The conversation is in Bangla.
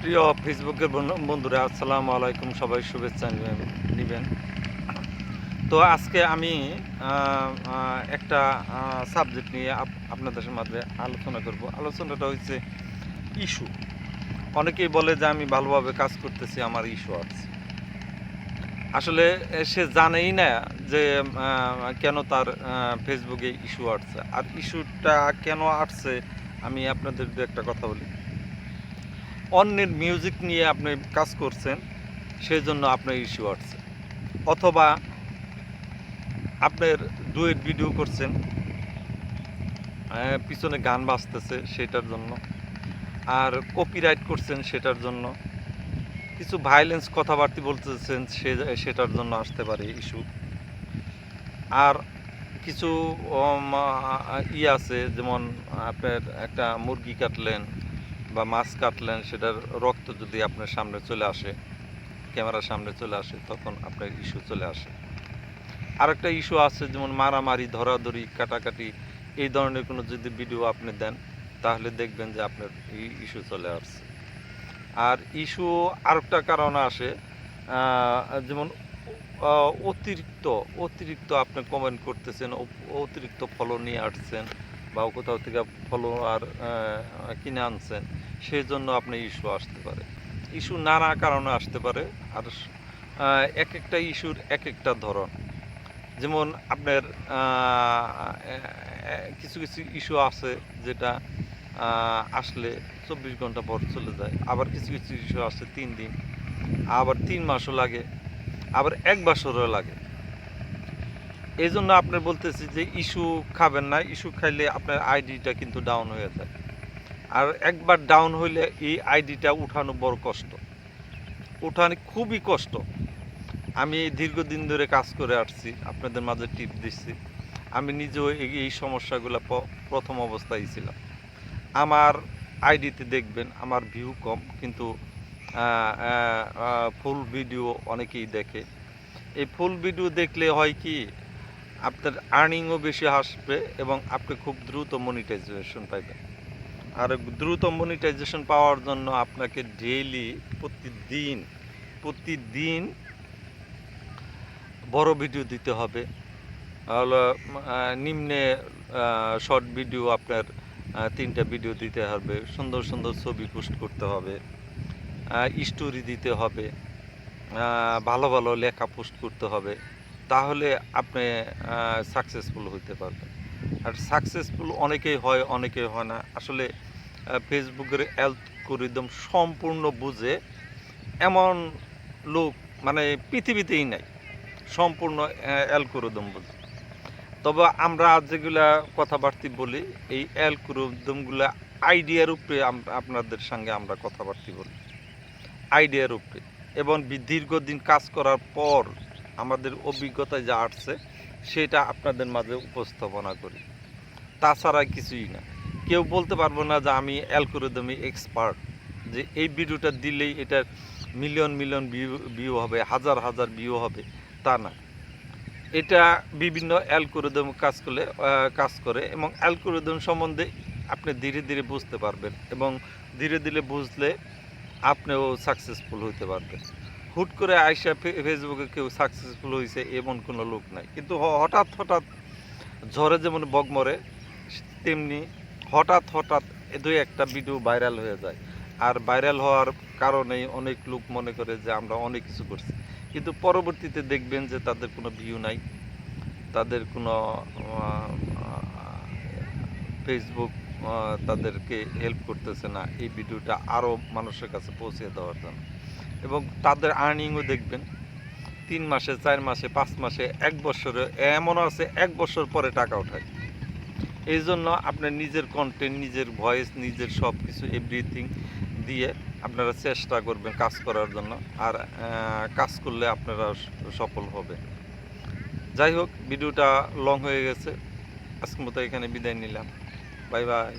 প্রিয় ফেসবুকের বন্ধুরা, আসসালামু আলাইকুম। সবাই শুভেচ্ছা নিবেন- তো আজকে আমি একটা সাবজেক্ট নিয়ে আপ- আপনাদের মাঝে আলোচনা করব। আলোচনাটা হচ্ছে ইস্যু। অনেকেই বলে যে আমি ভালোভাবে কাজ করতেছি, আমার ইস্যু আছে। আসলে সে জানেই না যে কেন তার ফেসবুকে ইস্যু আসছে। আর ইস্যুটা কেন আসছে, আমি আপনাদের দু একটা কথা বলি। অন্যের মিউজিক নিয়ে আপনি কাজ করছেন সেই জন্য আপনার ইস্যু আসছে অথবা আপনার ডুয়েট ভিডিও করছেন পিছনে গান বাজতেছে সেটার জন্য, আর কপিরাইট করছেন সেটার জন্য, কিছু ভাইলেন্স কথাবার্তা বলতেছেন সে, সেটার জন্য আসতে পারে ইস্যু আর কিছু ই আছে, যেমন আপনার একটা মুরগি কাটলেন বা মাছ কাটলেন, সেটার রক্ত যদি আপনার সামনে চলে আসে, ক্যামেরার সামনে চলে আসে, তখন আপনার ইস্যু চলে আসে। আরেকটা ইস্যু আছে, যেমন মারামারি, ধরাধরি, কাটাকাটি, এই ধরনের কোনো যদি ভিডিও আপনি দেন, তাহলে দেখবেন যে আপনার এই ইস্যু চলে আসছে। আর ইস্যু আরেকটা কারণ আসে যেমন অতিরিক্ত অতিরিক্ত আপনি কমেন্ট করতেছেন, অতিরিক্ত ফলো নিয়ে আসছেন বা কোথাও থেকে ফলো আর কিনে আনছেন সেই জন্য আপনি ইস্যু আসতে পারে। ইস্যু নানা কারণে আসতে পারে, আর এক একটা ইস্যুর এক একটা ধরন। যেমন আপনার কিছু কিছু ইস্যু আছে যেটা আসলে চব্বিশ ঘণ্টা পর চলে যায়, আবার কিছু কিছু ইস্যু আসে তিন দিন, আবার তিন মাসও লাগে, আবার এক বছরও লাগে। এই জন্য আপনার বলতেছি যে ইস্যু খাবেন না, ইস্যু খাইলে আপনার আইডিটা কিন্তু ডাউন হয়ে যায়। আর একবার ডাউন হইলে এই আইডিটা উঠানো বড় কষ্ট। উঠানো খুবই কষ্ট। আমি দীর্ঘদিন ধরে কাজ করে আসছি, আপনাদের মাঝে টিপ দিচ্ছি। আমি নিজেও এই- সমস্যাগুলো প্রথম অবস্থায় ছিলাম। আমার আইডিতে দেখবেন আমার ভিউ কম, কিন্তু ফুল ভিডিও অনেকেই দেখে। এই ফুল ভিডিও দেখলে হয় কি আপনার আর্নিংও বেশি আসবে এবং আপনি খুব দ্রুত মনিটাইজেশন পাইবেন। আর দ্রুত মনিটাইজেশন পাওয়ার জন্য আপনাকে ডেইলি প্রতিদিন প্রতিদিন বড় ভিডিও দিতে হবে। হলো নিম্নে শর্ট ভিডিও আপনার তিনটা ভিডিও দিতে হবে। সুন্দর সুন্দর ছবি পোস্ট করতে হবে। স্টোরি দিতে হবে। ভালো ভালো লেখা পোস্ট করতে হবে। তাহলে আপনি সাকসেসফুল হতে পারবেন। আর সাকসেসফুল অনেকেই হয় অনেকেই হয় না। আসলে ফেসবুকের অ্যালগোরিদম সম্পূর্ণ বুঝে এমন লোক মানে পৃথিবীতেই নাই। সম্পূর্ণ অ্যালগোরিদম বুঝে। তবে আমরা যেগুলা কথাবার্তা বলি, এই অ্যালগোরিদমগুলা আইডিয়ার উপরে আপনাদের সঙ্গে আমরা কথাবার্তা বলি। আইডিয়ার উপরে এবং দীর্ঘদিন কাজ করার পর আমাদের অভিজ্ঞতায় যা আসছে, সেটা আপনাদের মাঝে উপস্থাপনা করি। তাছাড়া কিছুই না। কেউ বলতে পারব না যে আমি অ্যালগোরিদমে এক্সপার্ট যে এই ভিডিওটা দিলেই এটা মিলিয়ন মিলিয়ন ভিউ ভিউ হবে, হাজার হাজার ভিউ হবে, তা না। এটা বিভিন্ন অ্যালগোরিদম কাজ করলে কাজ করে এবং অ্যালগোরিদম সম্বন্ধে আপনি ধীরে ধীরে বুঝতে পারবেন এবং ধীরে ধীরে বুঝলে আপনিও সাকসেসফুল হতে পারবেন। হুট করে আইসা ফেসবুকে কেউ সাকসেসফুল হয়েছে এমন কোনো লোক নাই। কিন্তু হঠাৎ হঠাৎ ঝড়ে যেমন বগ মরে, তেমনি হঠাৎ হঠাৎ দুই একটা ভিডিও ভাইরাল হয়ে যায়। আর ভাইরাল হওয়ার কারণেই অনেক লোক মনে করে যে আমরা অনেক কিছু করছি। কিন্তু পরবর্তীতে দেখবেন যে তাদের কোনো ভিউ নাই। তাদের কোনো ফেসবুক তাদেরকে হেল্প করতেছে না। এই ভিডিওটা আরও মানুষের কাছে পৌঁছে দেওয়ার জন্য। এবং তাদের আর্নিংও দেখবেন। তিন মাসে, চার মাসে, পাঁচ মাসে, এক বছরে, এমনও আছে, এক বছর পরে টাকা ওঠায়। এই জন্য আপনার নিজের কন্টেন্ট নিজের ভয়েস নিজের সব কিছু এভরিথিং দিয়ে আপনারা চেষ্টা করবেন কাজ করার জন্য। আর কাজ করলে আপনারা সফল হবে যাই হোক, ভিডিওটা লং হয়ে গেছে। আজকের মতো এখানে বিদায় নিলাম। Bye bye